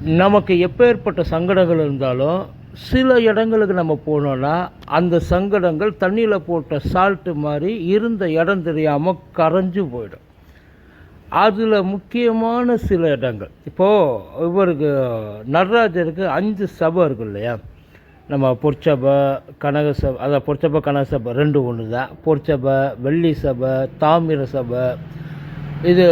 நமக்கு எப்பேற்பட்ட சங்கடங்கள் இருந்தாலும் சில இடங்களுக்கு நம்ம போனோன்னா அந்த சங்கடங்கள் தண்ணியில் போட்ட சால்ட்டு மாதிரி இருந்த இடம் தெரியாமல் கரைஞ்சு போயிடும். அதில் முக்கியமான சில இடங்கள். இப்போது இவருக்கு நடராஜருக்கு அஞ்சு சபை இருக்கு இல்லையா? நம்ம பொற்சபை கனக சபை அதான் பொற்சபை கனக சபை ரெண்டு ஒன்று தான் பொற்சபை வெள்ளி சபை தாமிர சபை இது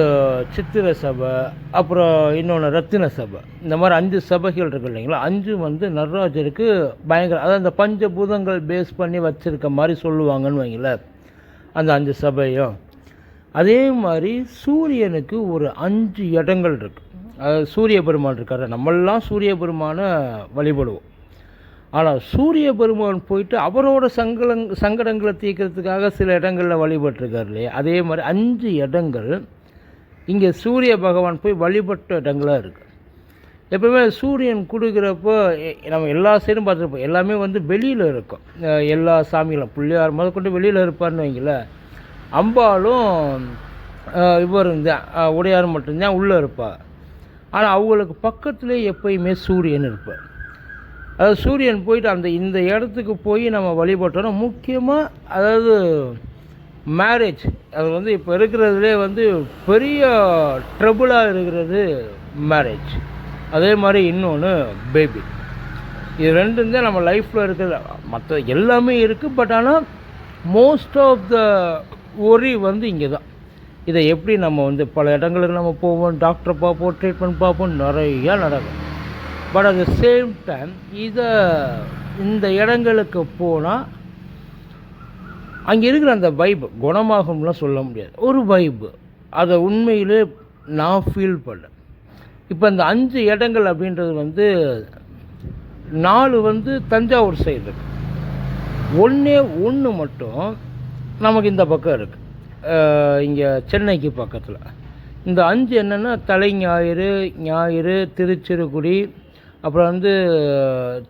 சித்திர சபை அப்புறம் இன்னொன்று ரத்தின சபை. இந்த மாதிரி அஞ்சு சபைகள் இருக்கு இல்லைங்களா? அஞ்சு வந்து நடராஜருக்கு பயங்கர அதாவது அந்த பஞ்சபூதங்கள் பேஸ் பண்ணி வச்சுருக்க மாதிரி சொல்லுவாங்கன்னு வைங்களேன். அந்த அஞ்சு சபையும். அதே மாதிரி சூரியனுக்கு ஒரு அஞ்சு இடங்கள் இருக்குது அதாவது சூரிய பெருமான் இருக்கார். நம்மளாம் சூரிய பெருமானை வழிபடுவோம். ஆனால் சூரிய பெருமான் போயிட்டு அவரோட சங்கடங் சங்கடங்களை தீர்க்கறதுக்காக சில இடங்களில் வழிபட்டிருக்காரு இல்லையா? அதே மாதிரி அஞ்சு இடங்கள் இங்கே சூரிய பகவான் போய் வழிபட்ட இடங்களாக இருக்குது எப்பவுமே சூரியன் கொடுக்குறப்போ எ- நம்ம எல்லா சைடும் பார்த்துருப்போம். எல்லாமே வந்து வெளியில் இருக்கும். எல்லா சாமிகளும் பிள்ளையார் முதல் கொண்டு வெளியில் இருப்பார்னு வைங்களேன். அம்பாலும் இவர் இந்த உடையார் மட்டும்தான் உள்ளே இருப்பார் ஆனால் அவங்களுக்கு பக்கத்துலேயே எப்பயுமே சூரியன் இருப்பார். அதாவது சூரியன் போயிட்டு அந்த இந்த இடத்துக்கு போய் நம்ம வழிபட்டோன்னா முக்கியமாக அதாவது மேரேஜ் அது வந்து இப்போ இருக்கிறதுலே வந்து பெரிய ட்ரபுளாக இருக்கிறது மேரேஜ் அதே மாதிரி இன்னொன்று பேபி இது ரெண்டும் தான் நம்ம லைஃப்பில் இருக்கிற மற்ற எல்லாமே இருக்குது பட் ஆனால் மோஸ்ட் ஆஃப் த ஒரி வந்து இங்கே தான் இதை எப்படி நம்ம வந்து பல இடங்களுக்கு நம்ம போவோம் டாக்டரை பார்ப்போம் ட்ரீட்மெண்ட் பார்ப்போம் நிறையா நடக்கும். But at the same time இதை இந்த இடங்களுக்கு போனால் அங்கே இருக்கிற அந்த வைப் குணமாகும்லாம் சொல்ல முடியாது. ஒரு வைப்பு அதை உண்மையிலே நான் ஃபீல் பண்ணேன். இப்போ இந்த அஞ்சு இடங்கள் அப்படின்றது வந்து நாலு வந்து தஞ்சாவூர் சைடு இருக்கு. ஒன்றே ஒன்று மட்டும் நமக்கு இந்த பக்கம் இருக்குது இங்கே சென்னைக்கு பக்கத்தில். இந்த அஞ்சு என்னென்னா தலை ஞாயிறு ஞாயிறு திருச்சிறுகுடி அப்புறம் வந்து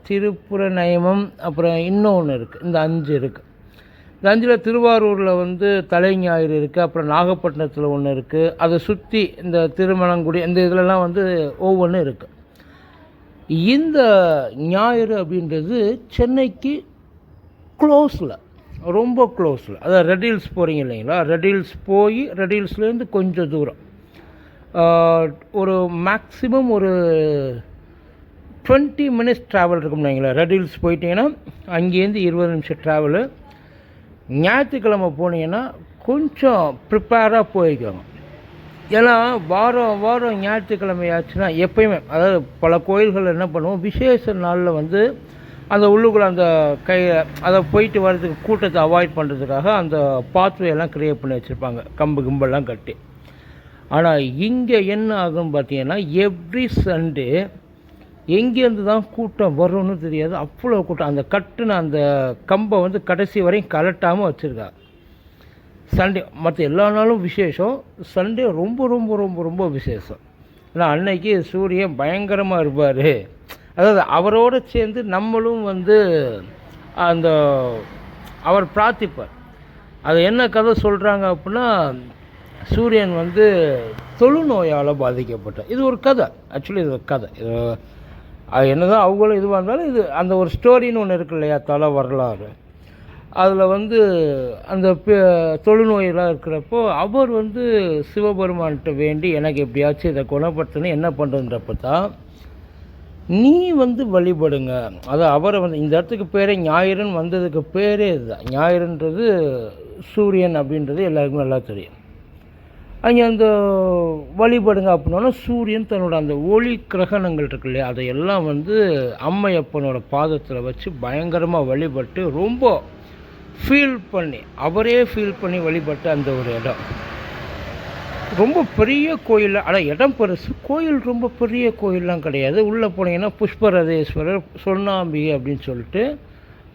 திருப்புற நயமம் அப்புறம் இன்னொன்று இருக்குது இந்த அஞ்சு இருக்குது இந்த அஞ்சில் திருவாரூரில் வந்து தலைஞாயிறு இருக்குது அப்புறம் நாகப்பட்டினத்தில் ஒன்று இருக்குது அதை சுற்றி இந்த திருமணங்குடி இந்த இதுலலாம் வந்து ஒவ்வொன்றும் இருக்குது இந்த ஞாயிறு அப்படின்றது சென்னைக்கு க்ளோஸில் ரொம்ப க்ளோஸில் அதாவது ரெடில்ஸ் போகிறீங்க இல்லைங்களா? ரெடில்ஸ் போய் ரெடில்ஸ்லேருந்து கொஞ்சம் தூரம். ஒரு மேக்ஸிமம் ஒரு டுவெண்ட்டி மினிட்ஸ் ட்ராவல் இருக்கும் வைங்களேன். ரெடில்ஸ் போயிட்டீங்கன்னா அங்கேருந்து இருபது நிமிஷம் ட்ராவலு ஞாயிற்றுக்கிழமை போனீங்கன்னா கொஞ்சம் ப்ரிப்பேராக போய்க்கோங்க. ஏன்னா வாரம் வாரம் ஞாயிற்றுக்கிழமை ஆச்சுன்னா எப்பயுமே அதாவது பல கோயில்கள் என்ன பண்ணுவோம் விசேஷ நாளில் வந்து அந்த உள்ளுக்குள்ளே அந்த கை அதை போயிட்டு வர்றதுக்கு கூட்டத்தை அவாய்ட் பண்ணுறதுக்காக அந்த பாத்வேலாம் க்ரியேட் பண்ணி வச்சுருப்பாங்க. கம்பு கும்பெல்லாம் கட்டி. ஆனால் இங்கே என்ன ஆகும்னு பார்த்தீங்கன்னா எவ்ரி சண்டே எங்கேருந்து தான் கூட்டம் வரும்னு தெரியாது. அவ்வளோ கூட்டம். அந்த கட்டுன அந்த கம்பை வந்து கடைசி வரையும் கலட்டாமல் வச்சுருக்கா சண்டே மற்ற எல்லா நாளும் விசேஷம். சண்டே ரொம்ப ரொம்ப ரொம்ப ரொம்ப விசேஷம். ஏன்னா அன்னைக்கு சூரியன் பயங்கரமாக இருப்பார். அதாவது அவரோடு சேர்ந்து நம்மளும் வந்து அந்த அவர் பிரார்த்திப்பார். அது என்ன கதை சொல்கிறாங்க அப்படின்னா சூரியன் வந்து தொழுநோயால் பாதிக்கப்பட்டார். இது ஒரு கதை. ஆக்சுவலி இது ஒரு கதை. இது அது என்னதான் அவங்களும் இதுவாக இருந்தாலும் இது அந்த ஒரு ஸ்டோரின்னு ஒன்று இருக்கு இல்லையா தலை வரலாறு. அதில் வந்து அந்த தொழுநோயெல்லாம் இருக்கிறப்போ அவர் வந்து சிவபெருமான்கிட்ட வேண்டி எனக்கு எப்படியாச்சும் இதை குணப்படுத்தணும் என்ன பண்ணுறன்றப்ப தான் நீ வந்து வழிபடுங்க. அது அவரை வந்து இந்த இடத்துக்கு பேரே ஞாயிறுன்னு வந்ததுக்கு பேரே இதுதான். ஞாயிறுன்றது சூரியன் அப்படின்றது எல்லாருக்குமே நல்லா தெரியும். அங்கே அந்த வழிபடுங்க அப்படின்னா சூரியன் தன்னோட அந்த ஒளி கிரகணங்கள் இருக்கு இல்லையா அதையெல்லாம் வந்து அம்மையப்பனோட பாதத்தில் வச்சு பயங்கரமாக வழிபட்டு ரொம்ப ஃபீல் பண்ணி அவரே ஃபீல் பண்ணி வழிபட்ட அந்த ஒரு இடம். ரொம்ப பெரிய கோயில் ஆனால் இடம் பெருசு கோயில் ரொம்ப பெரிய கோயிலெலாம் கிடையாது. உள்ளே போனீங்கன்னா புஷ்பரதேஸ்வரர் சொர்ணாம்பிகை அப்படின்னு சொல்லிட்டு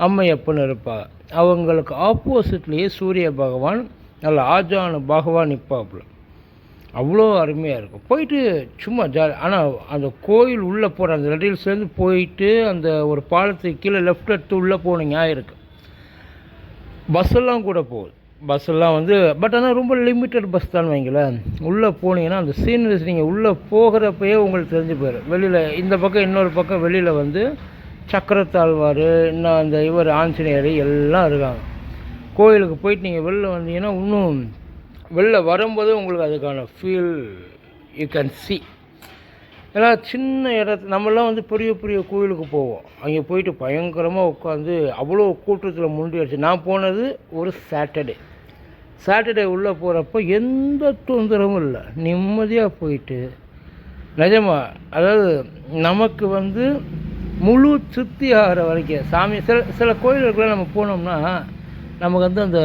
அம்மையப்பன் இருப்பாங்க அவங்களுக்கு ஆப்போசிட்லேயே சூரிய பகவான் நல்ல ஆஜானு பகவான் நிற்பாப்புல அவ்வளோ அருமையாக இருக்கும். போயிட்டு சும்மா ஜாலி ஆனால் அந்த கோயில் உள்ளே போகிற அந்த ரெடில்ஸ்லேருந்து போயிட்டு அந்த ஒரு பாலத்துக்கு கீழே லெஃப்ட் எடுத்து உள்ளே போனீங்க ஞாயிறு பஸ்ஸெல்லாம் கூட போகுது. பஸ்ஸெல்லாம் வந்து பட் ஆனால் ரொம்ப லிமிட்டட் பஸ் தான் வைங்களேன். உள்ளே போனீங்கன்னா அந்த சீனரிஸ் நீங்கள் உள்ளே போகிறப்பயே உங்களுக்கு தெரிஞ்சு போயிடும். வெளியில் இந்த பக்கம் இன்னொரு பக்கம் வெளியில் வந்து சக்கரத்தாழ்வார் இன்னும் அந்த இவர் ஆஞ்சநேயர் எல்லாம் இருக்காங்க. கோயிலுக்கு போயிட்டு நீங்கள் வெளில வந்தீங்கன்னா இன்னும் வெளில வரும்போது உங்களுக்கு அதுக்கான ஃபீல் யூ கேன் சி ஏன்னா சின்ன இடத்து நம்மலாம் வந்து பெரிய பெரிய கோயிலுக்கு போவோம். அங்கே போயிட்டு பயங்கரமாக உட்காந்து அவ்வளோ கூட்டத்தில் முண்டி அடிச்சு நான் போனது ஒரு சாட்டர்டே சாட்டர்டே உள்ளே போகிறப்ப எந்த தொந்தரவும் இல்லை. நிம்மதியாக போயிட்டு நிஜமாக அதாவது நமக்கு வந்து முழு திருப்தி ஆகிற வரைக்கும் சாமி சில சில கோயிலுக்குலாம் நம்ம போனோம்னா நமக்கு வந்து அந்த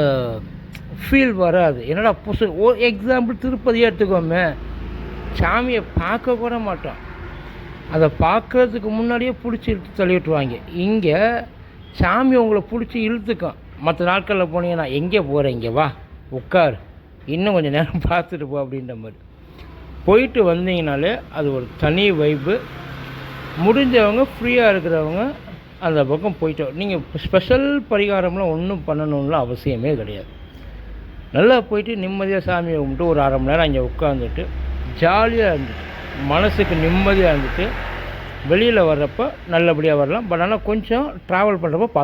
ஃபீல் வராது. என்னடா புதுசு ஓ எக்ஸாம்பிள் திருப்பதியாக எடுத்துக்கோமே. சாமியை பார்க்க கூட மாட்டோம். அதை பார்க்கறதுக்கு முன்னாடியே பிடிச்சி இழுத்து தள்ளிவிட்டுருவாங்க. இங்கே சாமி உங்களை பிடிச்சி இழுத்துக்கும். மற்ற நாட்களில் போனீங்கன்னா எங்கே போகிற இங்கே வா உட்கார். இன்னும் கொஞ்சம் நேரம் பார்த்துட்டு போ அப்படின்ற மாதிரி. போயிட்டு வந்தீங்கனாலே அது ஒரு தனி வைப்பு முடிஞ்சவங்க ஃப்ரீயாக இருக்கிறவங்க அந்த பக்கம் போயிட்டு நீங்கள் ஸ்பெஷல் பரிகாரம்லாம் ஒன்றும் பண்ணணும்லாம் அவசியமே கிடையாது. நல்லா போயிட்டு நிம்மதியாக சாமியை கும்பிட்டு ஒரு அரை மணி நேரம் அங்கே உட்காந்துட்டு ஜாலியாக இருந்துட்டு மனசுக்கு நிம்மதியாக இருந்துட்டு வெளியில் வர்றப்போ நல்லபடியாக வரலாம். பட் ஆனால் கொஞ்சம் ட்ராவல் பண்ணுறப்போ பார்த்து